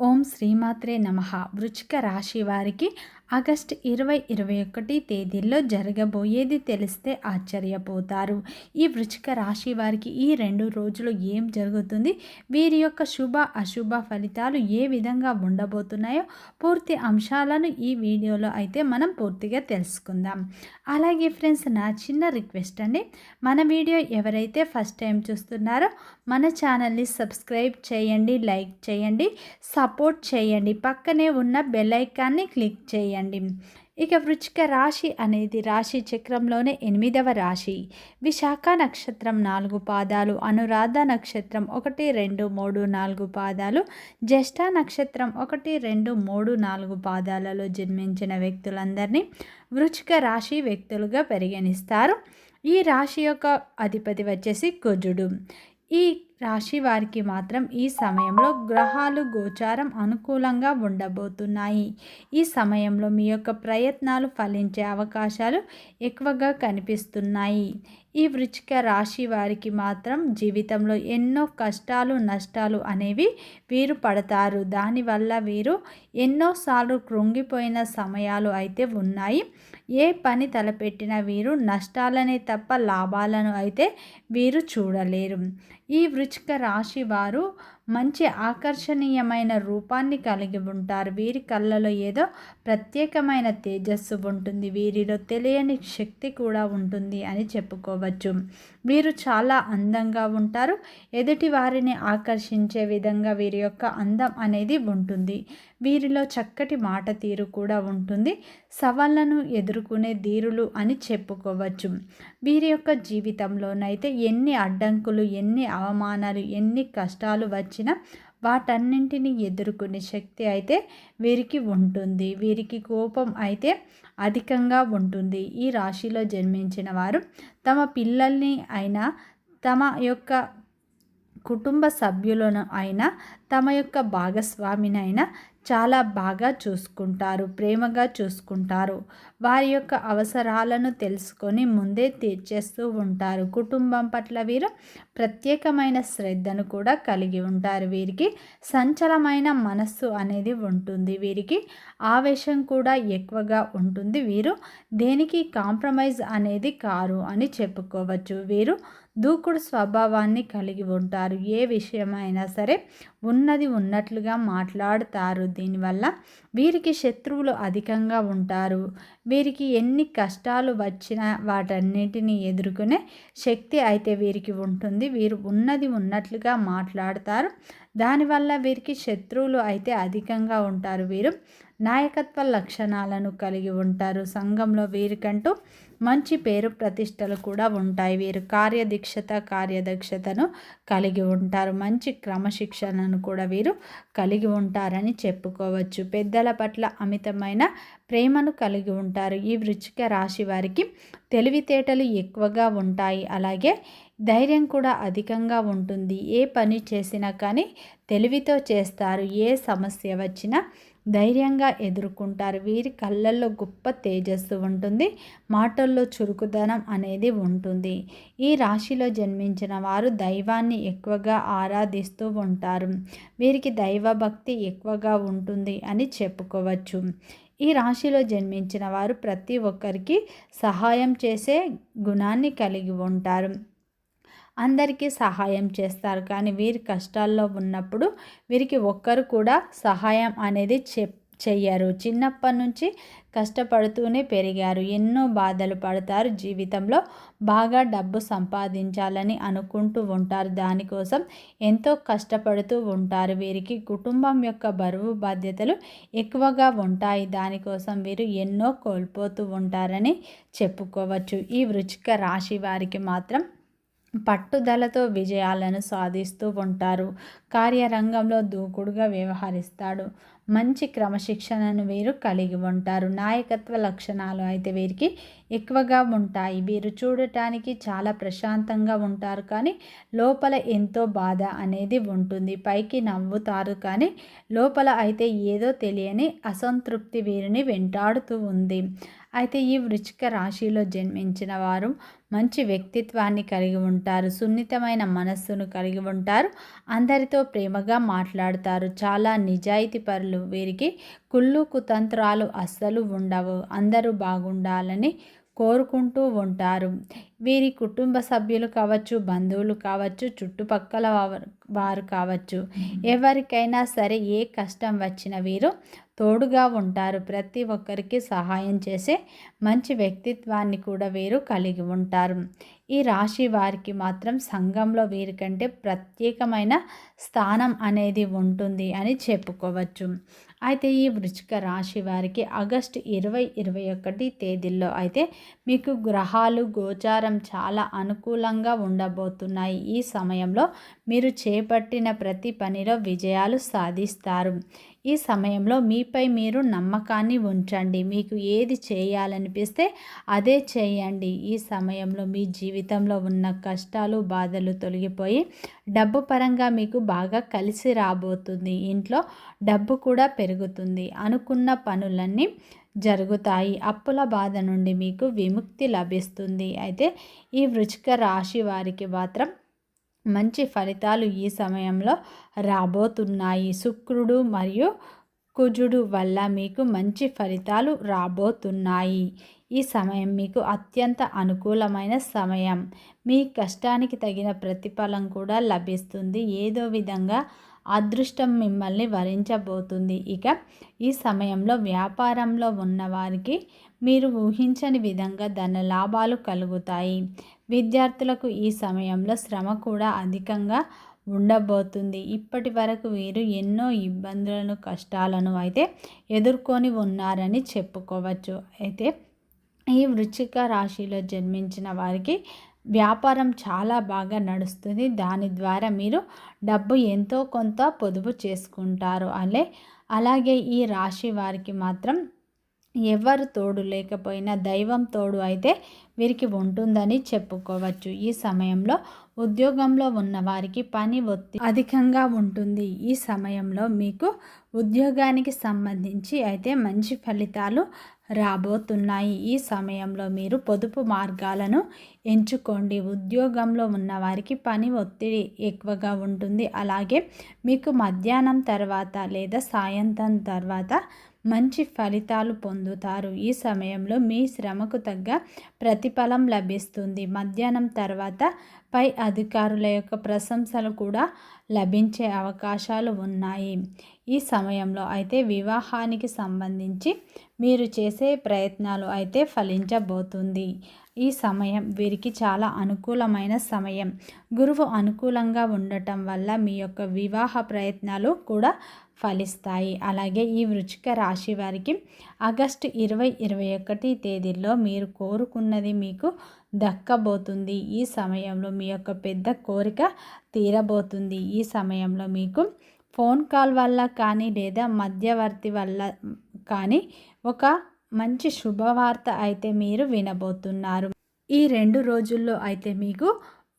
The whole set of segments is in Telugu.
ఓం శ్రీమాత్రే నమ. వృచ్చిక రాశి వారికి ఆగస్ట్ ఇరవై ఇరవై ఒకటి తేదీల్లో జరగబోయేది తెలిస్తే ఆశ్చర్యపోతారు. ఈ వృచ్చిక రాశి వారికి ఈ రెండు రోజులు ఏం జరుగుతుంది? వీరి యొక్క శుభ అశుభ ఫలితాలు ఏ విధంగా ఉండబోతున్నాయో పూర్తి అంశాలను ఈ వీడియోలో అయితే మనం పూర్తిగా తెలుసుకుందాం. అలాగే ఫ్రెండ్స్ నా చిన్న రిక్వెస్ట్ అండి. మన వీడియో ఎవరైతే ఫస్ట్ టైం చూస్తున్నారో మన ఛానల్ని సబ్స్క్రైబ్ చేయండి లైక్ చేయండి సపోర్ట్ చేయండి. పక్కనే ఉన్న బెల్ ఐకాన్ని క్లిక్ చేయండి. ఇక వృచ్చిక రాశి అనేది రాశి చక్రంలోనే ఎనిమిదవ రాశి. విశాఖ నక్షత్రం నాలుగు పాదాలు అనురాధ నక్షత్రం ఒకటి రెండు మూడు నాలుగు పాదాలు జ్యేష్ఠ నక్షత్రం ఒకటి రెండు మూడు నాలుగు పాదాలలో జన్మించిన వ్యక్తులందరినీ వృచ్చిక రాశి వ్యక్తులుగా పరిగణిస్తారు. ఈ రాశి యొక్క అధిపతి వచ్చేసి కుజుడు. ఈ రాశి వారికి మాత్రం ఈ సమయంలో గ్రహాలు గోచారం అనుకూలంగా ఉండబోతున్నాయి. ఈ సమయంలో మీ యొక్క ప్రయత్నాలు ఫలించే అవకాశాలు ఎక్కువగా కనిపిస్తున్నాయి. ఈ వృచ్చిక రాశి వారికి మాత్రం జీవితంలో ఎన్నో కష్టాలు నష్టాలు అనేవి వీరు పడతారు దానివల్ల వీరు ఎన్నోసార్లు కృంగిపోయిన సమయాలు అయితే ఉన్నాయి. ఏ పని తలపెట్టిన వీరు నష్టాలనే తప్ప లాభాలను అయితే వీరు చూడలేరు. ఈ వృచ్చిక రాశి వారు మంచి ఆకర్షణీయమైన రూపాన్ని కలిగి ఉంటారు. వీరి కళ్ళలో ఏదో ప్రత్యేకమైన తేజస్సు ఉంటుంది. వీరిలో తెలియని శక్తి కూడా ఉంటుంది అని చెప్పుకోవచ్చు. వీరు చాలా అందంగా ఉంటారు. ఎదుటి వారిని ఆకర్షించే విధంగా వీరి యొక్క అందం అనేది ఉంటుంది. వీరిలో చక్కటి మాట తీరు కూడా ఉంటుంది. సవాళ్ళను ఎదుర్కొనే ధీరులు అని చెప్పుకోవచ్చు. వీరి యొక్క జీవితంలోనైతే ఎన్ని అడ్డంకులు ఎన్ని అవమానాలు ఎన్ని కష్టాలు వచ్చినా వాటన్నింటినీ ఎదుర్కొనే శక్తి అయితే వీరికి ఉంటుంది. వీరికి కోపం అయితే అధికంగా ఉంటుంది. ఈ రాశిలో జన్మించిన వారు తమ పిల్లల్ని అయినా తమ యొక్క కుటుంబ సభ్యులను అయినా తమ యొక్క భాగస్వామినైనా చాలా బాగా చూసుకుంటారు ప్రేమగా చూసుకుంటారు. వారి యొక్క అవసరాలను తెలుసుకొని ముందే తీర్చేస్తూ ఉంటారు. కుటుంబం పట్ల వీరు ప్రత్యేకమైన శ్రద్ధను కూడా కలిగి ఉంటారు. వీరికి సంచలమైన మనస్సు అనేది ఉంటుంది. వీరికి ఆవేశం కూడా ఎక్కువగా ఉంటుంది. వీరు దేనికి కాంప్రమైజ్ అనేది కారు అని చెప్పుకోవచ్చు. వీరు దూకుడు స్వభావాన్ని కలిగి ఉంటారు. ఏ విషయమైనా సరే ఉన్నది ఉన్నట్లుగా మాట్లాడుతారు. దీనివల్ల వీరికి శత్రువులు అధికంగా ఉంటారు. వీరికి ఎన్ని కష్టాలు వచ్చినా వాటన్నిటిని ఎదుర్కొనే శక్తి అయితే వీరికి ఉంటుంది. వీరు ఉన్నది ఉన్నట్లుగా మాట్లాడతారు. దానివల్ల వీరికి శత్రువులు అయితే అధికంగా ఉంటారు. వీరు నాయకత్వ లక్షణాలను కలిగి ఉంటారు. సంఘంలో వీరికంటూ మంచి పేరు ప్రతిష్టలు కూడా ఉంటాయి. వీరు కార్యదీక్షత కార్యదక్షతను కలిగి ఉంటారు. మంచి క్రమశిక్షణను కూడా వీరు కలిగి ఉంటారని చెప్పుకోవచ్చు. పెద్దల పట్ల అమితమైన ప్రేమను కలిగి ఉంటారు. ఈ వృచ్చిక రాశి వారికి తెలివితేటలు ఎక్కువగా ఉంటాయి. అలాగే ధైర్యం కూడా అధికంగా ఉంటుంది. ఏ పని చేసినా కానీ తెలివితో చేస్తారు. ఏ సమస్య వచ్చినా ధైర్యంగా ఎదుర్కొంటారు. వీరి కళ్ళల్లో గొప్ప తేజస్సు ఉంటుంది. మాటల్లో చురుకుదనం అనేది ఉంటుంది. ఈ రాశిలో జన్మించిన వారు దైవాన్ని ఎక్కువగా ఆరాధిస్తూ ఉంటారు. వీరికి దైవభక్తి ఎక్కువగా ఉంటుంది అని చెప్పుకోవచ్చు. ఈ రాశిలో జన్మించిన వారు ప్రతి ఒక్కరికి సహాయం చేసే గుణాన్ని కలిగి ఉంటారు. అందరికీ సహాయం చేస్తారు. కానీ వీరి కష్టాల్లో ఉన్నప్పుడు వీరికి ఒక్కరు కూడా సహాయం అనేది చెప్ చెయ్యరు. చిన్నప్పటి నుంచి కష్టపడుతూనే పెరిగారు. ఎన్నో బాధలు పడతారు. జీవితంలో బాగా డబ్బు సంపాదించాలని అనుకుంటూ ఉంటారు. దానికోసం ఎంతో కష్టపడుతూ ఉంటారు. వీరికి కుటుంబం యొక్క బరువు బాధ్యతలు ఎక్కువగా ఉంటాయి. దానికోసం వీరు ఎన్నో కోల్పోతూ ఉంటారని చెప్పుకోవచ్చు. ఈ వృచిక రాశి వారికి మాత్రం పట్టుదలతో విజయాలను సాధిస్తూ ఉంటారు. కార్యరంగంలో దూకుడుగా వ్యవహరిస్తాడు. మంచి క్రమశిక్షణను వీరు కలిగి ఉంటారు. నాయకత్వ లక్షణాలు అయితే వీరికి ఎక్కువగా ఉంటాయి. వీరు చూడటానికి చాలా ప్రశాంతంగా ఉంటారు కానీ లోపల ఎంతో బాధ అనేది ఉంటుంది. పైకి నవ్వుతారు కానీ లోపల అయితే ఏదో తెలియని అసంతృప్తి వీరిని వెంటాడుతూ ఉంది. అయితే ఈ వృచ్చిక రాశిలో జన్మించిన వారు మంచి వ్యక్తిత్వాన్ని కలిగి ఉంటారు సున్నితమైన మనస్సును కలిగి ఉంటారు. అందరితో ప్రేమగా మాట్లాడతారు. చాలా నిజాయితీ పరులు వీరికి. కుళ్ళు కుతంత్రాలు అస్సలు ఉండవు. అందరూ బాగుండాలని కోరుకుంటూ ఉంటారు. వీరి కుటుంబ సభ్యులు కావచ్చు బంధువులు కావచ్చు చుట్టుపక్కల వారు కావచ్చు. ఎవరికైనా సరే ఏ కష్టం వచ్చిన వీరు తోడుగా ఉంటారు. ప్రతి ఒక్కరికి సహాయం చేసే మంచి వ్యక్తిత్వాన్ని కూడా వీరు కలిగి ఉంటారు. ఈ రాశి వారికి మాత్రం సంఘంలో వీరికంటే ప్రత్యేకమైన స్థానం అనేది ఉంటుంది అని చెప్పుకోవచ్చు. అయితే ఈ వృచ్చిక రాశి వారికి ఆగస్టు ఇరవై ఇరవై ఒకటి తేదీల్లో అయితే మీకు గ్రహాలు గోచారం చాలా అనుకూలంగా ఉండబోతున్నాయి. ఈ సమయంలో మీరు చేపట్టిన ప్రతి పనిలో విజయాలు సాధిస్తారు. ఈ సమయంలో మీపై మీరు నమ్మకాన్ని ఉంచండి. మీకు ఏది చేయాలనిపిస్తే అదే చేయండి. ఈ సమయంలో మీ జీవితంలో ఉన్న కష్టాలు బాధలు తొలగిపోయి డబ్బు పరంగా మీకు బాగా కలిసి రాబోతుంది. ఇంట్లో డబ్బు కూడా పెరుగుతుంది. అనుకున్న పనులన్నీ జరుగుతాయి. అప్పుల బాధ నుండి మీకు విముక్తి లభిస్తుంది. అయితే ఈ వృచిక రాశి వారికి మాత్రం మంచి ఫలితాలు ఈ సమయంలో రాబోతున్నాయి. శుక్రుడు మరియు కుజుడు వల్ల మీకు మంచి ఫలితాలు రాబోతున్నాయి. ఈ సమయం మీకు అత్యంత అనుకూలమైన సమయం. మీ కష్టానికి తగిన ప్రతిఫలం కూడా లభిస్తుంది. ఏదో విధంగా అదృష్టం మిమ్మల్ని వరించబోతుంది. ఇక ఈ సమయంలో వ్యాపారంలో ఉన్నవారికి మీరు ఊహించని విధంగా ధన లాభాలు కలుగుతాయి. విద్యార్థులకు ఈ సమయంలో శ్రమ కూడా అధికంగా ఉండబోతుంది. ఇప్పటి వరకు వీరు ఎన్నో ఇబ్బందులను కష్టాలను అయితే ఎదుర్కొని ఉన్నారని చెప్పుకోవచ్చు. అయితే ఈ వృచ్చిక రాశిలో జన్మించిన వారికి వ్యాపారం చాలా బాగా నడుస్తుంది. దాని ద్వారా మీరు డబ్బు ఎంతో కొంత పొదుపు చేసుకుంటారు అలే. అలాగే ఈ రాశి వారికి మాత్రం ఎవరు తోడు లేకపోయినా దైవం తోడు అయితే వీరికి ఉంటుందని చెప్పుకోవచ్చు. ఈ సమయంలో ఉద్యోగంలో ఉన్న వారికి పని ఒత్తి అధికంగా ఉంటుంది. ఈ సమయంలో మీకు ఉద్యోగానికి సంబంధించి అయితే మంచి ఫలితాలు రాబోతున్నాయి. ఈ సమయంలో మీరు పొదుపు మార్గాలను ఎంచుకోండి. ఉద్యోగంలో ఉన్నవారికి పని ఒత్తిడి ఎక్కువగా ఉంటుంది. అలాగే మీకు మధ్యాహ్నం తర్వాత లేదా సాయంత్రం తర్వాత మంచి ఫలితాలు పొందుతారు. ఈ సమయంలో మీ శ్రమకు తగ్గ ప్రతిఫలం లభిస్తుంది. మధ్యాహ్నం తర్వాత పై అధికారుల యొక్క ప్రశంసలు కూడా లభించే అవకాశాలు ఉన్నాయి. ఈ సమయంలో అయితే వివాహానికి సంబంధించి మీరు చేసే ప్రయత్నాలు అయితే ఫలించబోతుంది. ఈ సమయం వీరికి చాలా అనుకూలమైన సమయం. గురువు అనుకూలంగా ఉండటం వల్ల మీ యొక్క వివాహ ప్రయత్నాలు కూడా ఫలిస్తాయి. అలాగే ఈ వృచ్చిక రాశి వారికి ఆగస్టు ఇరవై ఇరవై ఒకటి తేదీల్లో మీరు కోరుకున్నది మీకు దక్కబోతుంది. ఈ సమయంలో మీ యొక్క పెద్ద కోరిక తీరబోతుంది. ఈ సమయంలో మీకు ఫోన్ కాల్ వల్ల కానీ లేదా మధ్యవర్తి వల్ల కానీ ఒక మంచి శుభవార్త అయితే మీరు వినబోతున్నారు. ఈ రెండు రోజుల్లో అయితే మీకు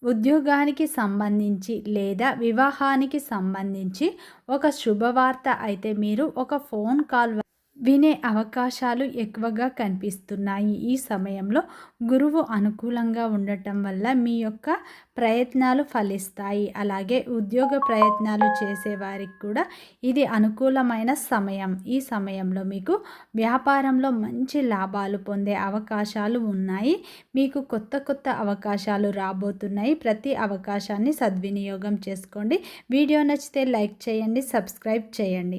ఉద్యోగానికి సంబంధించి లేదా వివాహానికి సంబంధించి ఒక శుభవార్త అయితే మీరు ఒక ఫోన్ కాల్ వినే అవకాశాలు ఎక్కువగా కనిపిస్తున్నాయి. ఈ సమయంలో గురువు అనుకూలంగా ఉండటం వల్ల మీ యొక్క ప్రయత్నాలు ఫలిస్తాయి. అలాగే ఉద్యోగ ప్రయత్నాలు చేసేవారికి కూడా ఇది అనుకూలమైన సమయం. ఈ సమయంలో మీకు వ్యాపారంలో మంచి లాభాలు పొందే అవకాశాలు ఉన్నాయి. మీకు కొత్త కొత్త అవకాశాలు రాబోతున్నాయి. ప్రతి అవకాశాన్ని సద్వినియోగం చేసుకోండి. వీడియో నచ్చితే లైక్ చేయండి సబ్స్క్రైబ్ చేయండి.